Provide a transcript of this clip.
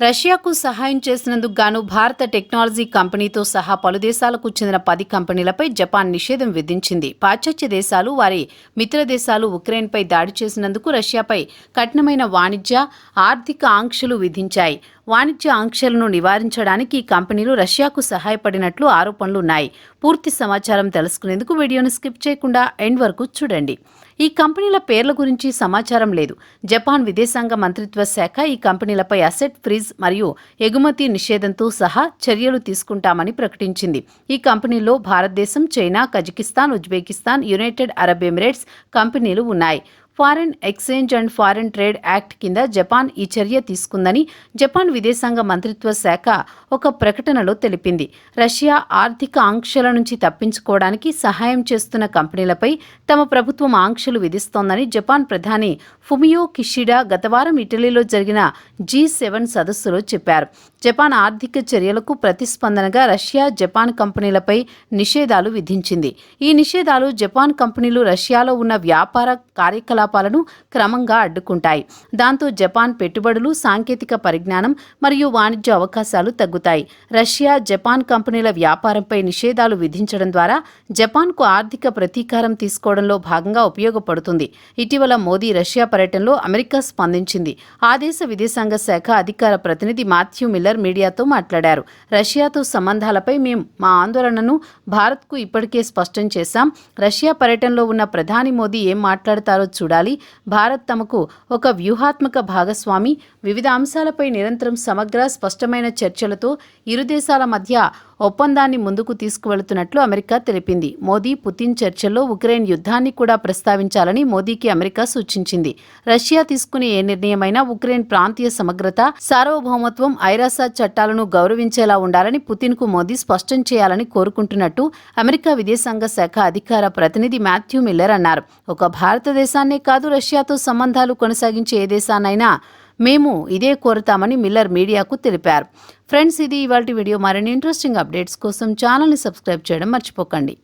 రష్యాకు సహాయం చేసినందుకు గాను భారత టెక్నాలజీ కంపెనీతో సహా పలు దేశాలకు చెందిన పది కంపెనీలపై జపాన్ నిషేధం విధించింది. పాశ్చాత్య దేశాలు వారి మిత్ర దేశాలు ఉక్రెయిన్పై దాడి చేసినందుకు రష్యాపై కఠినమైన వాణిజ్య ఆర్థిక ఆంక్షలు విధించాయి. వాణిజ్య ఆంక్షలను నివారించడానికి ఈ కంపెనీలు రష్యాకు సహాయపడినట్లు ఆరోపణలు ఉన్నాయి. పూర్తి సమాచారం తెలుసుకునేందుకు వీడియోను స్కిప్ చేయకుండా ఎండ్ వరకు చూడండి. ఈ కంపెనీల పేర్ల గురించి సమాచారం లేదు. జపాన్ విదేశాంగ మంత్రిత్వ శాఖ ఈ కంపెనీలపై అసెట్ ఫ్రీజ్ మరియు ఎగుమతి నిషేధంతో సహా చర్యలు తీసుకుంటామని ప్రకటించింది. ఈ కంపెనీల్లో Bharatadesam China Kazakhstan Uzbekistan United Arab Emirates కంపెనీలు ఉన్నాయి. Foreign exchange and foreign trade act కింద జపాన్ ఈ చర్య తీసుకుందని జపాన్ విదేశాంగ మంత్రిత్వ శాఖ ఒక ప్రకటనలో తెలిపింది. రష్యా ఆర్థిక ఆంక్షల నుంచి తప్పించుకోవడానికి సహాయం చేస్తున్న కంపెనీలపై తమ ప్రభుత్వం ఆంక్షలు విధిస్తోందని జపాన్ ప్రధాని ఫుమియో కిషిడా గతవారం ఇటలీలో జరిగిన జీ సెవెన్ సదస్సులో చెప్పారు. జపాన్ ఆర్థిక చర్యలకు ప్రతిస్పందనగా రష్యా జపాన్ కంపెనీలపై నిషేధాలు విధించింది. ఈ నిషేధాలు జపాన్ కంపెనీలు రష్యాలో ఉన్న వ్యాపార కార్యకలాపాలను క్రమంగా అడ్డుకుంటాయి. దాంతో జపాన్ పెట్టుబడులు సాంకేతిక పరిజ్ఞానం మరియు వాణిజ్య అవకాశాలు తగ్గుతాయి. రష్యా జపాన్ కంపెనీల వ్యాపారంపై నిషేధాలు విధించడం ద్వారా జపాన్కు ఆర్థిక ప్రతీకారం తీసుకోవడంలో భాగంగా ఉపయోగపడుతుంది. ఇటీవల మోదీ రష్యా పర్యటనలో అమెరికా స్పందించింది. ఆ దేశ విదేశాంగ శాఖ అధికార ప్రతినిధి మాథ్యూ మిల్లర్ మీడియాతో మాట్లాడారు. రష్యాతో సంబంధాలపై మేము మా ఆందోళనను భారత్కు ఇప్పటికే స్పష్టం చేశాం. రష్యా పర్యటనలో ఉన్న ప్రధాని మోదీ ఏం మాట్లాడతారో చూడాలి. భారత్ తమకు ఒక వ్యూహాత్మక భాగస్వామి. వివిధ అంశాలపై నిరంతరం సమగ్ర స్పష్టమైన చర్చలతో ఇరు దేశాల మధ్య ఒప్పందాన్ని ముందుకు తీసుకువెళుతున్నట్లు అమెరికా తెలిపింది. మోదీ పుతిన్ చర్చల్లో ఉక్రెయిన్ యుద్ధాన్ని కూడా ప్రస్తావించాలని మోదీకి అమెరికా సూచించింది. రష్యా తీసుకునే ఏ నిర్ణయమైనా ఉక్రెయిన్ ప్రాంతీయ సమగ్రత సార్వభౌమత్వం ఐరాసా చట్టాలను గౌరవించేలా ఉండాలని పుతిన్కు మోదీ స్పష్టం చేయాలని కోరుకుంటున్నట్టు అమెరికా విదేశాంగ శాఖ అధికార ప్రతినిధి మాథ్యూ మిల్లర్ అన్నారు. ఒక భారతదేశాన్నే కాదు రష్యాతో సంబంధాలు కొనసాగించే ఏ దేశానైనా మేము ఇదే కోరుతామని మిల్లర్ మీడియాకు తెలిపారు. ఫ్రెండ్స్ ఇది ఇవాళ వీడియో. మరిన్ని ఇంట్రెస్టింగ్ అప్డేట్స్ కోసం ఛానల్ని సబ్స్క్రైబ్ చేయడం మర్చిపోకండి.